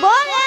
Boy.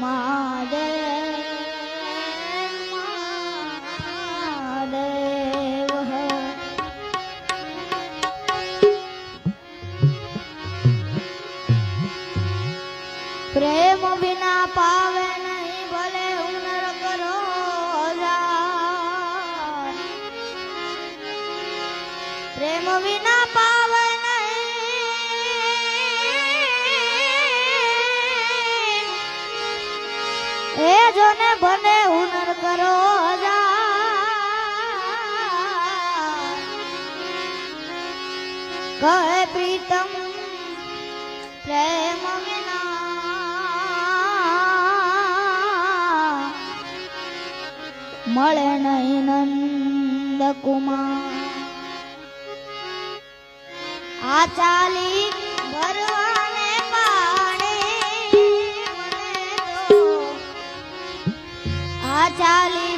மா મળે નહીં નંદકુમાર આ ચાલી ભરવાને પાણે આ ચાલી